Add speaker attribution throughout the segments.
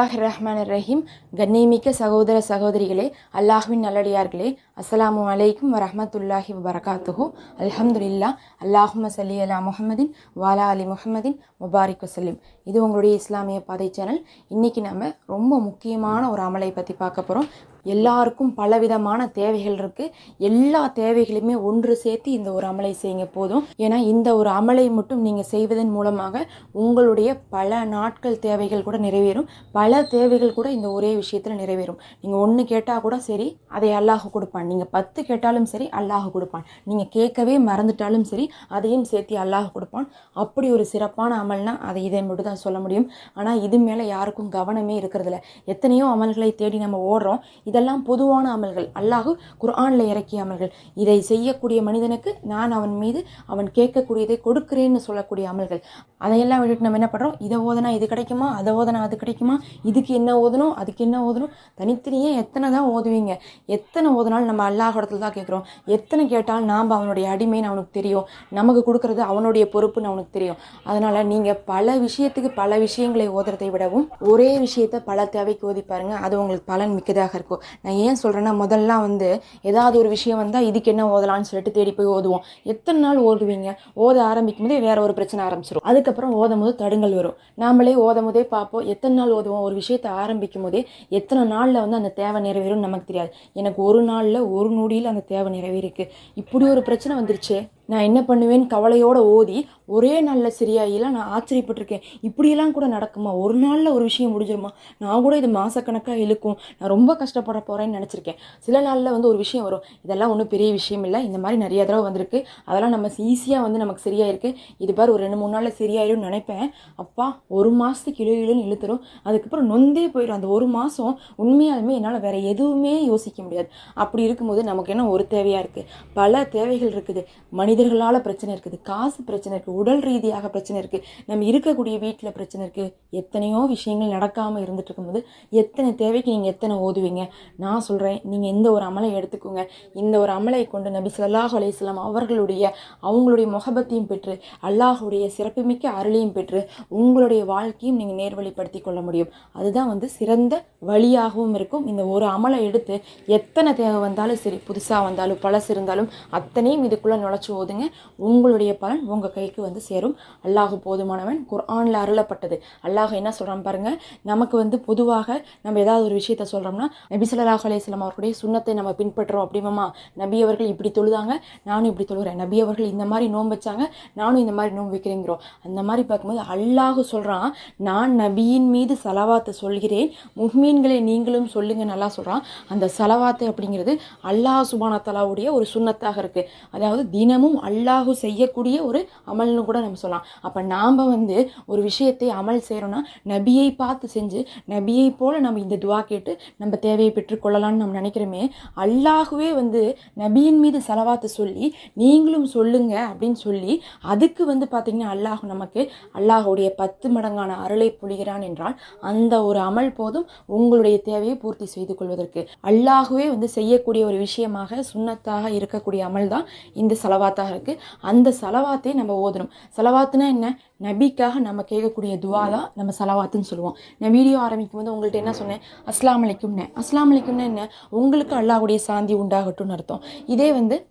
Speaker 1: பிஸ்மில்லாஹ் ரஹ்மான் ரஹீம் கண்ணியமிக்க சகோதர சகோதரிகளே அல்லாஹ்வின் நல்லடியார்களே அஸ்லாமு அலைக்கும் வரஹ்மத்துல்லாஹி வபரகாத்துஹு. அல்ஹம்துலில்லா அல்லாஹும்ம சல்லி அலா முஹம்மதின் வாலா அலி முஹம்மதின் முபாரிக் வசல்லிம் இது உங்களுடைய இஸ்லாமிய பாதை சேனல். இன்றைக்கி நம்ம ரொம்ப முக்கியமான ஒரு அமலை பற்றி பார்க்க போகிறோம் எல்லாருக்கும் பலவிதமான தேவைகள் இருக்குது எல்லா தேவைகளையுமே ஒன்று சேர்த்து இந்த ஒரு அமலை செய்யுங்க போதும். ஏன்னா இந்த ஒரு அமலை மட்டும் நீங்கள் செய்வதன் மூலமாக உங்களுடைய பல நாட்கள் தேவைகள் கூட நிறைவேறும். பல தேவைகள் கூட இந்த ஒரே விஷயத்தில் நிறைவேறும். நீங்கள் ஒன்று கேட்டால் கூட சரி அதை அல்லாஹ் கொடுப்பான். நீங்கள் பத்து கேட்டாலும் சரி அல்லாஹ் கொடுப்பான். நீங்கள் கேட்கவே மறந்துட்டாலும் சரி அதையும் சேர்த்து அல்லாஹ் கொடுப்பான். அப்படி ஒரு சிறப்பான அமல்னா அதை இதை மட்டும் தான் சொல்ல முடியும். ஆனால் இது மேலே யாருக்கும் கவனமே இருக்கிறதில்ல. எத்தனையோ அமல்களை தேடி நம்ம ஓடுறோம். இதெல்லாம் பொதுவான அமல்கள். அல்லாஹு குர்ஆனில் இறக்கிய அமல்கள். இதை செய்யக்கூடிய மனிதனுக்கு நான் அவன் மீது அவன் கேட்கக்கூடியதை கொடுக்கிறேன்னு சொல்லக்கூடிய அமல்கள். அதையெல்லாம் விட்டுட்டு நம்ம என்ன பண்ணுறோம் இதை ஓதனா இது கிடைக்குமா? அதை ஓதனா அது கிடைக்குமா? இதுக்கு என்ன ஓதணும்? அதுக்கு என்ன ஓதணும்? தனித்தனியே எத்தனை தான் ஓதுவீங்க? எத்தனை ஓதுனாலும் நம்ம அல்லாஹ் இடத்துல தான் கேட்குறோம். எத்தனை கேட்டாலும் நாம் அவனுடைய அடிமைன்னு அவனுக்கு தெரியும். நமக்கு கொடுக்கறது அவனுடைய பொறுப்புன்னு அவனுக்கு தெரியும். அதனால் நீங்கள் பல விஷயத்துக்கு பல விஷயங்களை ஓதுறதை விடவும் ஒரே விஷயத்தை பல தேவைக்கு ஓதி பாருங்கள் அது உங்களுக்கு பலன் மிக்கதாக இருக்கும். நான் ஏன் சொல்கிறேன்னா முதல்லாம் வந்து ஏதாவது ஒரு விஷயம் வந்தால் இதுக்கு என்ன ஓதலான்னு சொல்லிட்டு தேடி போய் ஓதுவோம். எத்தனை நாள் ஓதுவீங்க? ஓத ஆரம்பிக்கும் போதே வேற ஒரு பிரச்சனை ஆரம்பிச்சிடும் அதுக்கப்புறம் ஓதும் போது தடுங்கல் வரும். நாமளே ஓதும் போதே பார்ப்போம். எத்தனை நாள் ஓதுவோம்? ஒரு விஷயத்தை ஆரம்பிக்கும் போதே எத்தனை நாளில் வந்து அந்த தேவை நிறைவேறும்னு நமக்கு தெரியாது. எனக்கு ஒரு நாளில் ஒரு நொடியில் அந்த தேவை நிறைவேறிருக்கு. இப்படி ஒரு பிரச்சனை வந்துருச்சு. நான் என்ன பண்ணுவேன்னு கவலையோட ஓதி ஒரே நாளில் சரியாயிலாம் நான் ஆச்சரியப்பட்டிருக்கேன். இப்படியெல்லாம் கூட நடக்குமா? ஒரு நாளில் ஒரு விஷயம் முடிஞ்சிருமா? நான் கூட இது மாதக்கணக்காக இழுக்கும். நான் ரொம்ப கஷ்டப்பட போகிறேன்னு நினச்சிருக்கேன். சில நாளில் வந்து ஒரு விஷயம் வரும். இதெல்லாம் ஒன்றும் பெரிய விஷயம் இல்லை. இந்த மாதிரி நிறைய தடவை வந்திருக்கு. அதெல்லாம் நம்ம ஈஸியாக வந்து நமக்கு சரியாயிருக்கு. இது பாரு ஒரு ரெண்டு மூணு நாளில் சரியாயிடும்னு நினைப்பேன். அப்பா ஒரு மாதத்துக்கு இழு இழுன்னு இழுத்துரும். அதுக்கப்புறம் நொந்தே போயிடும் அந்த ஒரு மாதம் உண்மையாலுமே என்னால் வேறு எதுவுமே யோசிக்க முடியாது. அப்படி இருக்கும்போது நமக்கு என்ன ஒரு தேவையாக இருக்குது பல தேவைகள் இருக்குது. மனிதர்களால் பிரச்சனை இருக்குது. காசு பிரச்சனை இருக்குது உடல் ரீதியாக பிரச்சனை இருக்குது நம்ம இருக்கக்கூடிய வீட்டில் பிரச்சனை இருக்குது எத்தனையோ விஷயங்கள் நடக்காமல் இருந்துட்டு இருக்கும்போது எத்தனை தேவைக்கு நீங்கள் எத்தனை ஓதுவீங்க? நான் சொல்கிறேன் நீங்கள் எந்த ஒரு அமலை எடுத்துக்கோங்க. இந்த ஒரு அமலை கொண்டு நபி சொல்லாஹ் அலையம் அவர்களுடைய அவங்களுடைய முகபத்தையும் பெற்று அல்லாஹுடைய சிறப்புமிக்க அருளையும் பெற்று உங்களுடைய வாழ்க்கையும் நீங்கள் நேர்வழிப்படுத்தி கொள்ள முடியும். அதுதான் வந்து சிறந்த வழியாகவும் இருக்கும். இந்த ஒரு அமலை எடுத்து எத்தனை தேவை வந்தாலும் சரி புதுசாக வந்தாலும் பழசு இருந்தாலும் அத்தனையும் இதுக்குள்ளே நுழைச்சி ஓதுங்க. உங்களுடைய பலன் உங்கள் கைக்கு வந்து சேரும். அல்லாஹ் போதுமானவன். குர்ஆனில் அருளப்பட்டது. அல்லாஹ் என்ன சொல்கிறான் பாருங்கள் நமக்கு வந்து பொதுவாக நம்ம ஏதாவது ஒரு விஷயத்த சொல்கிறோம்னா நபி சொல்லாஹ் அலையம் அவர்களுடைய சுண்ணத்தை நம்ம பின்பற்றுறோம் அப்படிமாமா. நபி அவர்கள் இப்படி தொழுதாங்க நானும் இப்படி தொழுகிறேன். நபி அவர்கள் இந்த மாதிரி நோன்பு வச்சாங்க நானும் இந்த மாதிரி நோன்பு வைக்கிறேங்கிறோம். அந்த மாதிரி பார்க்கும்போது அல்லாஹ் சொல்கிறான் நான் நபியின் மீது சலவாத்தை சொல்கிறேன் முஹ்மீன்களை நீங்களும் சொல்லுங்க நல்லா சொல்கிறான் அந்த சலவாத்து அப்படிங்கிறது அல்லாஹ் சுபானா தலாவுடைய ஒரு சுண்ணத்தாக இருக்குது அதாவது தினமும் அல்லாஹு செய்யக்கூடிய ஒரு அமல் அமல்னு கூட நம்ம சொல்லலாம். அப்போ நாம் வந்து ஒரு விஷயத்தை அமல் செய்கிறோன்னா நபியை பார்த்து செஞ்சு நபியை போல் நம்ம இந்த துவா கேட்டு நம்ம தேவையை பெற்றுக்கொள்ளலாம்னு நம்ம நினைக்கிறோமே அல்லாகவே வந்து நபியின் மீது செலவாத்து சொல்லி நீங்களும் சொல்லுங்க அப்படின்னு சொல்லி அதுக்கு வந்து பார்த்திங்கன்னா அல்லாஹ் நமக்கு அல்லாஹுடைய பத்து மடங்கான அருளை பொழிகிறான் என்றால் அந்த ஒரு அமல் போதும் உங்களுடைய தேவையை பூர்த்தி செய்து கொள்வதற்கு. அல்லாகவே வந்து செய்யக்கூடிய ஒரு விஷயமாக சுண்ணத்தாக இருக்கக்கூடிய அமல் தான் இந்த செலவாத்தாக இருக்குது அந்த செலவாத்தை நம்ம ஓதணும் செலவாத்துனா என்ன? நபிக்காக நம்ம கேட்கக்கூடிய துவா தான் நம்ம செலவாத்துன்னு சொல்லுவோம். நான் வீடியோ ஆரம்பிக்கும் போது உங்கள்கிட்ட என்ன சொன்னேன்? அஸ்லாம் அலைக்கும்னே அஸ்லாம் அலைக்கும்னா என்ன? உங்களுக்கு அல்லாஹுடைய சாந்தி உண்டாகட்டும்னு அர்த்தம். இதே வந்து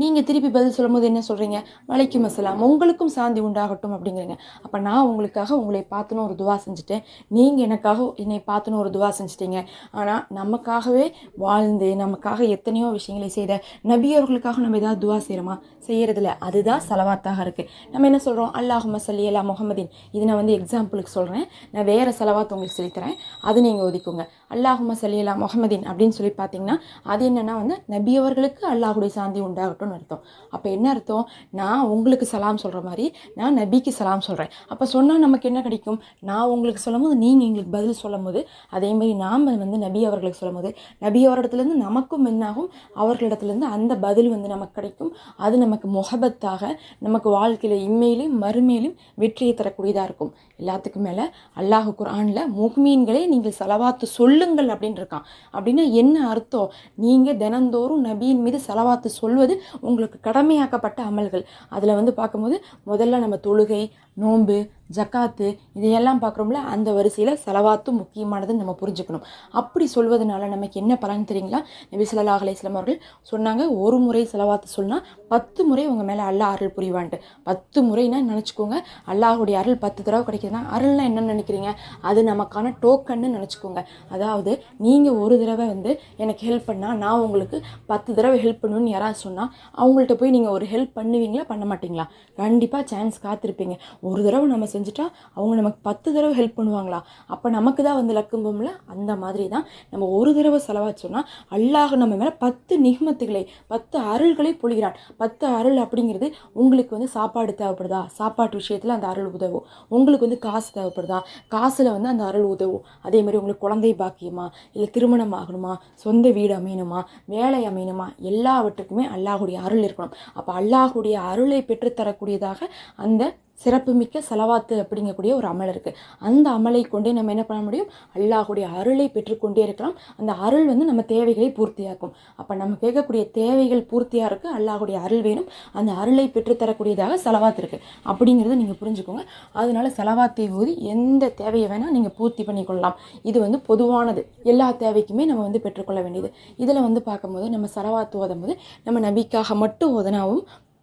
Speaker 1: நீங்கள் திருப்பி பதில் சொல்லும்போது என்ன சொல்கிறீங்க வலைக்கும் அசலாம் உங்களுக்கும் சாந்தி உண்டாகட்டும் அப்படிங்கிறீங்க. அப்போ நான் உங்களுக்காக உங்களை பார்த்துன்னு ஒரு துவா செஞ்சுட்டேன். நீங்கள் எனக்காக என்னை பார்த்துன்னு ஒரு துவா செஞ்சிட்டீங்க. ஆனால் நமக்காகவே வாழ்ந்து நமக்காக எத்தனையோ விஷயங்களை செய்த நபியவர்களுக்காக நம்ம ஏதாவது துவா செய்கிறோமா செய்கிறதில்ல அதுதான் செலவாத்தாக இருக்குது நம்ம என்ன சொல்கிறோம் அல்லாஹு மசல்லி அல்லா முகமதின் இது நான் வந்து எக்ஸாம்பிளுக்கு சொல்கிறேன் நான் வேறு செலவாத்து உங்களுக்கு சொல்லித்தரேன் அது நீங்கள் ஒதுக்குங்க. அல்லாஹும சல்லி அல்லா முகமதின் அப்படின்னு சொல்லி பார்த்தீங்கன்னா அது என்னென்னா வந்து நபியவர்களுக்கு அல்லாஹுடைய சாந்தி உண்டாகட்டும். அர்த்தம். அப்போ என்ன அர்த்தம்? நான் உங்களுக்கு சலாம் சொல்கிற மாதிரி நான் நபிக்கு சலாம் சொல்கிறேன் அப்போ சொன்னால் நமக்கு என்ன கிடைக்கும்? நான் உங்களுக்கு சொல்லும் போது நீங்கள் எங்களுக்கு பதில் சொல்லும் போது அதே மாதிரி நாம் வந்து நபி அவர்களுக்கு சொல்லும் போது நபி அவரிடத்துலேருந்து நமக்கும் என்னாகும்? அவர்களிடத்துலேருந்து அந்த பதில் வந்து நமக்கு கிடைக்கும். அது நமக்கு முகபத்தாக நமக்கு வாழ்க்கையில் இம்மையிலும் மறுமையிலும் வெற்றியை தரக்கூடியதாக இருக்கும். எல்லாத்துக்கும் மேலே அல்லாஹு குரானில் முக்மீன்களே நீங்கள் செலவாத்து சொல்லுங்கள் அப்படின்னு இருக்கான். அப்படின்னா என்ன அர்த்தம்? நீங்கள் தினந்தோறும் நபியின் மீது செலவாத்து சொல்வது உங்களுக்கு கடமையாக்கப்பட்ட அமல்கள். அதில் வந்து பார்க்கும்போது முதல்ல நம்ம தொழுகை நோன்பு ஜக்காத்து இதையெல்லாம் பார்க்குறோம்ல அந்த வரிசையில் செலவாத்தும் முக்கியமானதுன்னு நம்ம புரிஞ்சுக்கணும். அப்படி சொல்வதனால நமக்கு என்ன பலன் தெரியுங்களா? நபி ஸல்லல்லாஹு அலைஹி அவர்கள் சொன்னாங்க ஒரு முறை செலவாத்து சொன்னால் பத்து முறை உங்கள் மேலே அல்லாஹ் அருள் புரிவான்ட்டு. பத்து முறைனா நினச்சிக்கோங்க அல்லாஹுடைய அருள் பத்து தடவை கிடைக்குதுன்னா அருள்னா என்ன நினைக்கிறீங்க? அது நமக்கான டோக்கன்னு நினச்சிக்கோங்க. அதாவது நீங்கள் ஒரு தடவை வந்து எனக்கு ஹெல்ப் பண்ணால் நான் உங்களுக்கு பத்து தடவை ஹெல்ப் பண்ணுன்னு யாராவது சொன்னால் அவங்கள்ட்ட போய் நீங்கள் ஒரு ஹெல்ப் பண்ணுவீங்களா பண்ண மாட்டீங்களா? கண்டிப்பாக சான்ஸ் காத்திருப்பீங்க. ஒரு தடவை நம்ம செஞ்சுட்டா அவங்க நமக்கு பத்து தடவை ஹெல்ப் பண்ணுவாங்களா? அப்போ நமக்கு தான் வந்து லக்கும்போம்ல அந்த மாதிரி தான் நம்ம ஒரு தடவை செலவாச்சோன்னா அல்லாஹ் நம்ம மேலே பத்து நிகமத்துகளை பத்து அருள்களை பொழிகிறான் பத்து அருள் அப்படிங்கிறது உங்களுக்கு வந்து சாப்பாடு தேவைப்படுதா? சாப்பாட்டு விஷயத்தில் அந்த அருள் உதவும். உங்களுக்கு வந்து காசு தேவைப்படுதா? காசில் வந்து அந்த அருள் உதவும். அதே மாதிரி உங்களுக்கு குழந்தை பாக்கியமா? இல்லை திருமணம் ஆகணுமா? சொந்த வீடு அமையணுமா? வேலை அமையணுமா? எல்லாவற்றுக்குமே அல்லாஹுடைய அருள் இருக்கணும். அப்போ அல்லாஹுடைய அருளை பெற்றுத்தரக்கூடியதாக அந்த சிறப்புமிக்க செலவாத்து அப்படிங்கக்கூடிய ஒரு அமல் இருக்குது அந்த அமலை கொண்டே நம்ம என்ன பண்ண முடியும்? அல்லாஹுடைய அருளை பெற்றுக்கொண்டே இருக்கலாம். அந்த அருள் வந்து நம்ம தேவைகளை பூர்த்தியாக்கும். அப்போ நம்ம கேட்கக்கூடிய தேவைகள் பூர்த்தியாக இருக்குது அல்லாஹுடைய அருள் வேணும். அந்த அருளை பெற்றுத்தரக்கூடியதாக செலவாத்து இருக்குது அப்படிங்கிறத நீங்கள் புரிஞ்சுக்கோங்க. அதனால செலவாத்தை போது எந்த தேவையை வேணால் நீங்கள் பூர்த்தி பண்ணிக்கொள்ளலாம். இது வந்து பொதுவானது. எல்லா தேவைக்குமே நம்ம வந்து பெற்றுக்கொள்ள வேண்டியது. இதில் வந்து பார்க்கும்போது நம்ம செலவாத்து ஓதும் போது நம்ம நபிக்காக மட்டும் ஓதனாவும்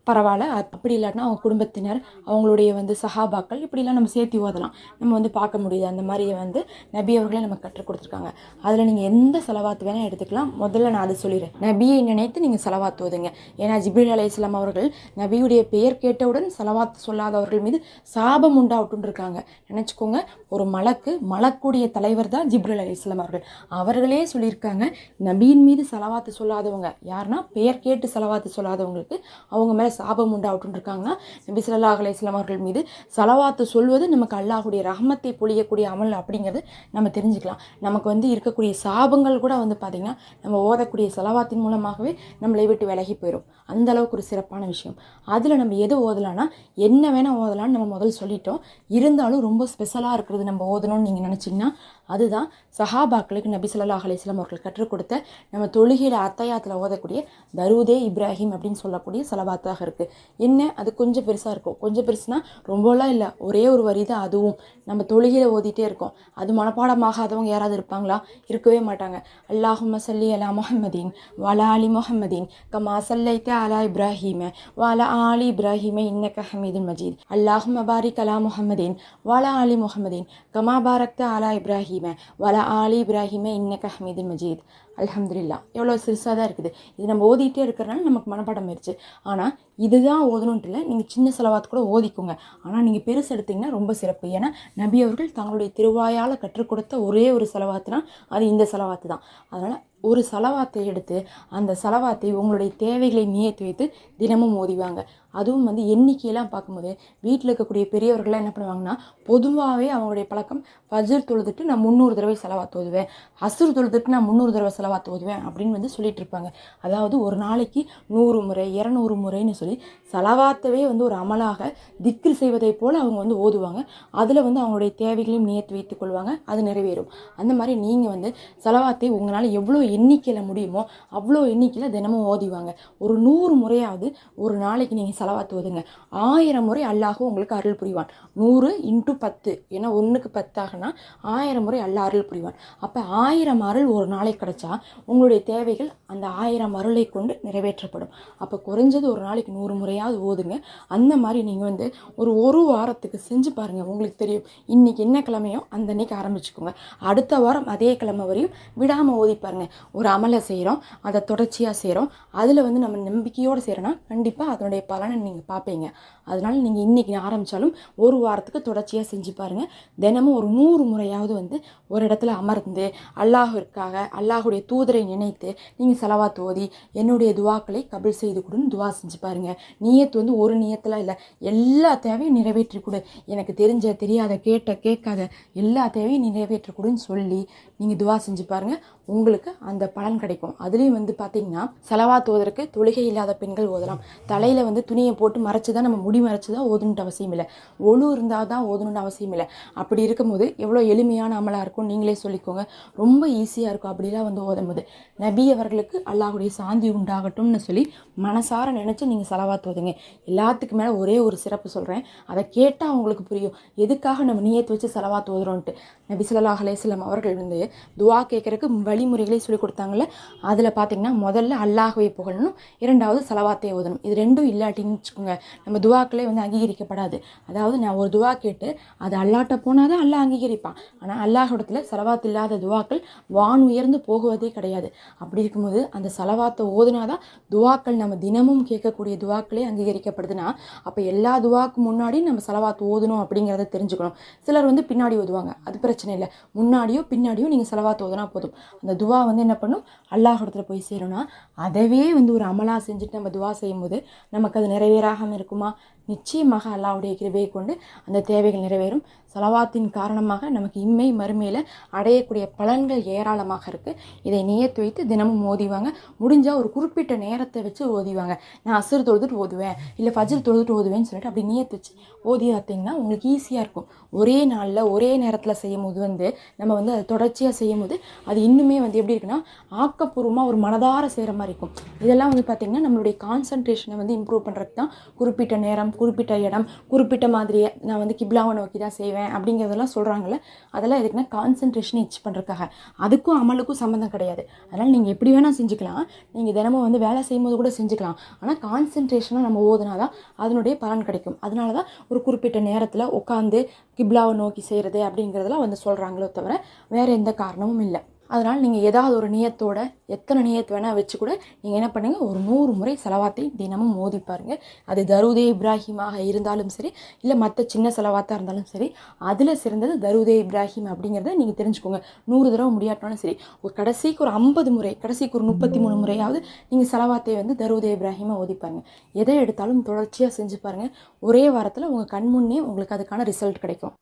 Speaker 1: பரவாயில்ல. அப்படி இல்லாட்டினா அவங்க குடும்பத்தினர் அவங்களுடைய வந்து சஹாபாக்கள் இப்படிலாம் நம்ம சேர்த்து ஓதலாம். நம்ம வந்து பார்க்க முடியுது. அந்த மாதிரி வந்து நபி அவர்களே நமக்கு கற்றுக் கொடுத்துருக்காங்க. அதில் நீங்கள் எந்த செலவாத்து வேணால் எடுத்துக்கலாம். முதல்ல நான் அதை சொல்லிடுறேன். நபியை நினைத்து நீங்கள் செலவாத்து ஓதுங்க. ஏன்னா ஜிபில் அலை இஸ்லாம் அவர்கள் நபியுடைய பெயர் கேட்டவுடன் செலவாத்து சொல்லாதவர்கள் மீது சாபம் உண்டாகட்டும் இருக்காங்க நினச்சிக்கோங்க ஒரு மலக்கு மலக்குடைய தலைவர் தான் ஜிப்ரல் அலை இஸ்லாம் அவர்கள். அவர்களே சொல்லியிருக்காங்க நபியின் மீது செலவாத்து சொல்லாதவங்க. யாருன்னா பெயர் கேட்டு செலவாத்து சொல்லாதவங்களுக்கு அவங்க மேலே சாபம் உண்டாகட்டும் இருக்காங்கன்னா நபி ஸல்லல்லாஹு அலையம் அவர்கள் மீது செலவாத்து சொல்வது நமக்கு அல்லாஹுடைய ரஹமத்தை பொழியக்கூடிய அமல் அப்படிங்கிறது நம்ம தெரிஞ்சுக்கலாம். நமக்கு வந்து இருக்கக்கூடிய சாபங்கள் கூட வந்து பார்த்திங்கன்னா நம்ம ஓதக்கூடிய செலவாத்தின் மூலமாகவே நம்மளை விட்டு விலகி போயிடும் அந்த அளவுக்கு ஒரு சிறப்பான விஷயம். அதில் நம்ம எது ஓதலாம்னா என்ன வேணால் ஓதலான்னு நம்ம முதல் சொல்லிட்டோம். இருந்தாலும் ரொம்ப ஸ்பெஷலாக இருக்கிறது நம்ம ஓதணும்னு நீங்கள் நினச்சிங்கன்னா அதுதான் சஹாபாக்களுக்கு நபி ஸல்லல்லாஹு அலைஹி அவர்கள் கற்றுக் கொடுத்த நம்ம தொழுகையில் அத்தையாத்தில் ஓதக்கூடிய தருதே இப்ராஹிம் அப்படின்னு சொல்லக்கூடிய செலவாத்தாக இருக்குது என்ன? அது கொஞ்சம் பெருசாக இருக்கும். கொஞ்சம் பெருசுனா ரொம்பலாம் இல்லை. ஒரே ஒரு வரி தான் அதுவும். நம்ம தொழுகையில் ஓதிட்டே இருக்கோம். அது மனப்பாடமாகாதவங்க யாராவது இருப்பாங்களா? இருக்கவே மாட்டாங்க. அல்லாஹு மசல்லி அலா முஹம்மதீன் வலா அலி முஹம்மதீன் கமா சல்லைத்தே அலா இப்ராஹிம வலா ஆலி இப்ராஹிம இன்னக்க ஹமீதுன் மஜீத். அல்லாஹு பாரிக் அலா முஹம்மதீன் வலா அலி முஹம்மதீன் கமா பாரக்த அலா இப்ராஹிம வலா ஆலி இப்ராஹிம இன்னக்க ஹமீதுன் மஜீத். அலமதுல்லா எவ்வளோ சிறுசாக தான் இருக்குது. இது நம்ம ஓதிட்டே இருக்கிறனால நமக்கு மனப்பாடம் ஆயிடுச்சு ஆனால் இதுதான் ஓதணுன்ட்டு இல்லை நீங்கள் சின்ன செலவாத்து கூட ஓதிக்கோங்க. ஆனால் நீங்கள் பெருசு எடுத்தீங்கன்னா ரொம்ப சிறப்பு. ஏன்னா நபி அவர்கள் தங்களுடைய திருவாயால் கற்றுக் கொடுத்த ஒரே ஒரு செலவாத்துனா அது இந்த செலவாத்து தான். அதனால் ஒரு செலவாத்தை எடுத்து அந்த செலவாத்தை உங்களுடைய தேவைகளை நியத்து வைத்து தினமும் ஓதிவாங்க. அதுவும் வந்து எண்ணிக்கையெல்லாம் பார்க்கும்போது வீட்டில் இருக்கக்கூடிய பெரியவர்கள்லாம் என்ன பண்ணுவாங்கன்னா பொதுவாகவே அவங்களுடைய பழக்கம் ஃபஜர் தொழுதுட்டு நான் முந்நூறு தடவை செலவாக தோதுவேன் அசுர் தொழுதுட்டு நான் முந்நூறு தடவை செலவாக தோதுவேன் அப்படின்னு வந்து சொல்லிட்டு இருப்பாங்க. அதாவது ஒரு நாளைக்கு நூறு முறை இரநூறு முறைன்னு சொல்லி செலவாத்தவே வந்து ஒரு அமலாக திக்கில் செய்வதை போல் அவங்க வந்து ஓதுவாங்க. அதில் வந்து அவங்களுடைய தேவைகளையும் நியத்து வைத்துக் கொள்வாங்க அது நிறைவேறும். அந்த மாதிரி நீங்கள் வந்து செலவாத்தை உங்களால் எவ்வளோ எண்ணிக்கையில் முடியுமோ அவ்வளோ எண்ணிக்கையில் தினமும் ஓதிவாங்க. ஒரு நூறு முறையாவது ஒரு நாளைக்கு நீங்கள் செலவாத்து ஓதுங்க ஆயிரம் முறை அல்லாஹ் உங்களுக்கு அருள் புரிவான். நூறு இன்ட்டு பத்து. ஏன்னா ஒன்றுக்கு பத்தாகனா ஆயிரம் முறை அல்லா அருள் புரிவான். அப்போ ஆயிரம் அருள் ஒரு நாளைக்கு கிடைச்சா உங்களுடைய தேவைகள் அந்த ஆயிரம் அருளை கொண்டு நிறைவேற்றப்படும். அப்போ குறைஞ்சது ஒரு நாளைக்கு நூறு முறையாவது ஓதுங்க. அந்த மாதிரி நீங்கள் வந்து ஒரு ஒரு வாரத்துக்கு செஞ்சு பாருங்கள் உங்களுக்கு தெரியும். இன்றைக்கி என்ன கிழமையோ அந்த அன்னைக்கு ஆரம்பிச்சுக்கோங்க. அடுத்த வாரம் அதே கிழமை வரையும் விடாமல் ஓதி பாருங்கள் ஒரு அமலை செய்கிறோம் அதை தொடர்ச்சியாக செய்கிறோம் அதில் வந்து நம்ம நம்பிக்கையோடு செய்கிறோன்னா கண்டிப்பாக அதனுடைய பலனை நீங்கள் பார்ப்பீங்க அதனால் நீங்கள் இன்றைக்கி ஆரம்பித்தாலும் ஒரு வாரத்துக்கு தொடர்ச்சியாக செஞ்சு பாருங்கள் தினமும் ஒரு நூறு முறையாவது வந்து ஒரு இடத்துல அமர்ந்து அல்லாஹிற்காக அல்லாஹுடைய தூதரை நினைத்து நீங்கள் செலவாத்து ஓதி என்னுடைய துவாக்களை கபில் செய்து கொடுன்னு துவா செஞ்சு பாருங்கள் நீயத்து வந்து ஒரு நியத்தில் இல்லை. எல்லா தேவையும் நிறைவேற்றி கொடு. எனக்கு தெரிஞ்ச தெரியாத கேட்ட கேட்காத எல்லா தேவையும் நிறைவேற்றி கொடுன்னு சொல்லி நீங்கள் துவா செஞ்சு பாருங்கள் உங்களுக்கு அந்த பலன் கிடைக்கும். அதுலேயும் வந்து பார்த்தீங்கன்னா செலவாத்து தோதற்கு தொழுகை இல்லாத பெண்கள் ஓதலாம். தலையில் வந்து துணி துணியை போட்டு மறைச்சி தான் நம்ம முடி மறைச்சி தான் ஓதணுன்ட்டு அவசியம் இல்லை. ஒழு இருந்தால் தான் ஓதணும்னு அவசியம் இல்லை. அப்படி இருக்கும்போது எவ்வளோ எளிமையான அமலாக இருக்கும் நீங்களே சொல்லிக்கோங்க. ரொம்ப ஈஸியாக இருக்கும் அப்படிலாம் வந்து ஓதும்போது. நபி அவர்களுக்கு அல்லாஹுடைய சாந்தி உண்டாகட்டும்னு சொல்லி மனசார நினச்சி நீங்கள் செலவாத்து ஓதுங்க. எல்லாத்துக்கு மேலே ஒரே ஒரு சிறப்பு சொல்கிறேன் அதை கேட்டால் அவங்களுக்கு புரியும். எதுக்காக நம்ம நீயத்து வச்சு செலவாத்து ஓதுறோன்ட்டு நபி ஸல்லல்லாஹு அலேஸ்லம் அவர்கள் வந்து துவா கேட்குறக்கு வழிமுறைகளை சொல்லி கொடுத்தாங்கல்ல அதில் பார்த்தீங்கன்னா முதல்ல அல்லாஹுவை புகழணும் இரண்டாவது செலவாத்தை ஓதணும். இது ரெண்டும் இல்லாட்டி இல்லாட்டின்னு வச்சுக்கோங்க நம்ம துவாக்களே வந்து அங்கீகரிக்கப்படாது. அதாவது நான் ஒரு துவா கேட்டு அது அல்லாட்ட போனால் தான் அல்லாஹ் அங்கீகரிப்பான். ஆனால் அல்லாஹிடத்துல செலவாத் இல்லாத துவாக்கள் வான் உயர்ந்து போகுவதே கிடையாது. அப்படி இருக்கும்போது அந்த செலவாத்தை ஓதுனாதான் துவாக்கள் நம்ம தினமும் கேட்கக்கூடிய துவாக்களே அங்கீகரிக்கப்படுதுன்னா அப்போ எல்லா துவாக்கு முன்னாடி நம்ம செலவாத்து ஓதணும் அப்படிங்கிறத தெரிஞ்சுக்கணும். சிலர் வந்து பின்னாடி ஓதுவாங்க. அது பிரச்சனை இல்லை. முன்னாடியோ பின்னாடியோ நீங்கள் செலவாத்து ஓதுனா போதும். அந்த துவா வந்து என்ன பண்ணும்? அல்லாஹிடத்துல போய் சேரும்னா அதவே வந்து ஒரு அமலாக செஞ்சுட்டு நம்ம துவா செய்யும்போது நமக்கு அது நிறைவேறாகாமல் இருக்குமா? நிச்சயமாக அல்லாஹ்வுடைய கிருபையை கொண்டு அந்த தேவைகள் நிறைவேறும். செலவாத்தின் காரணமாக நமக்கு இம்மை மறுமையில் அடையக்கூடிய பலன்கள் ஏராளமாக இருக்குது இதை நியத்து வைத்து தினமும் ஓதிவாங்க. முடிஞ்சால் ஒரு குறிப்பிட்ட நேரத்தை வச்சு ஓதிவாங்க. நான் அசுர் தொழுதுட்டு ஓதுவேன் இல்லை ஃபஜில் தொழுதுட்டு ஓதுவேன்னு சொல்லிட்டு அப்படி நியத்து வச்சு ஓதி பார்த்தீங்கன்னா உங்களுக்கு ஈஸியாக இருக்கும். ஒரே நாளில் ஒரே நேரத்தில் செய்யும் போது வந்து நம்ம வந்து அதை தொடர்ச்சியாக செய்யும் போது அது இன்னுமே வந்து எப்படி இருக்குன்னா ஆக்கப்பூர்வமாக ஒரு மனதார செய்கிற மாதிரி இருக்கும். இதெல்லாம் வந்து பார்த்திங்கன்னா நம்மளுடைய கான்சன்ட்ரேஷனை வந்து இம்ப்ரூவ் பண்ணுற பண்ணுறதுக்கு தான் குறிப்பிட்ட நேரம் குறிப்பிட்ட இடம் குறிப்பிட்ட மாதிரியே நான் வந்து கிப்லாவை நோக்கி தான் செய்வேன் அப்படிங்கிறதெல்லாம் சொல்கிறாங்கல்ல அதெல்லாம் எதுக்குன்னா கான்சன்ட்ரேஷன் இச் பண்ணுறதுக்காக அதுக்கும் அமலுக்கும் சம்மந்தம் கிடையாது. அதனால் நீங்கள் எப்படி வேணால் செஞ்சுக்கலாம். நீங்கள் தினமும் வந்து வேலை செய்யும்போது கூட செஞ்சுக்கலாம். ஆனால் கான்சன்ட்ரேஷனாக நம்ம ஓதுனா தான் அதனுடைய பலன் கிடைக்கும். அதனால தான் ஒரு குறிப்பிட்ட நேரத்தில் உட்காந்து கிப்லாவை நோக்கி செய்கிறது அப்படிங்கிறதெல்லாம் வந்து சொல்கிறாங்களோ தவிர வேறு எந்த காரணமும் இல்லை. அதனால் நீங்கள் ஏதாவது ஒரு நியத்தோட எத்தனை நியத்து வேணால் வச்சு கூட நீங்கள் என்ன பண்ணுங்கள் ஒரு நூறு முறை செலவாத்தை தினமும் மோதி பாருங்கள் அது தருதே இப்ராஹிமாக இருந்தாலும் சரி இல்லை மற்ற சின்ன செலவாத்தாக இருந்தாலும் சரி அதில் சிறந்தது தருதே இப்ராஹிம் அப்படிங்கிறத நீங்கள் தெரிஞ்சுக்கோங்க. நூறு தடவை முடியாட்டினாலும் சரி ஒரு கடைசிக்கு ஒரு ஐம்பது முறை கடைசிக்கு ஒரு முப்பத்தி மூணு முறையாவது நீங்கள் செலவாத்தை வந்து தருதே இப்ராஹிமாக ஓதி பாருங்கள் எதை எடுத்தாலும் தொடர்ச்சியாக செஞ்சு பாருங்கள் ஒரே வாரத்தில் உங்கள் கண் முன்னே உங்களுக்கு அதுக்கான ரிசல்ட் கிடைக்கும்.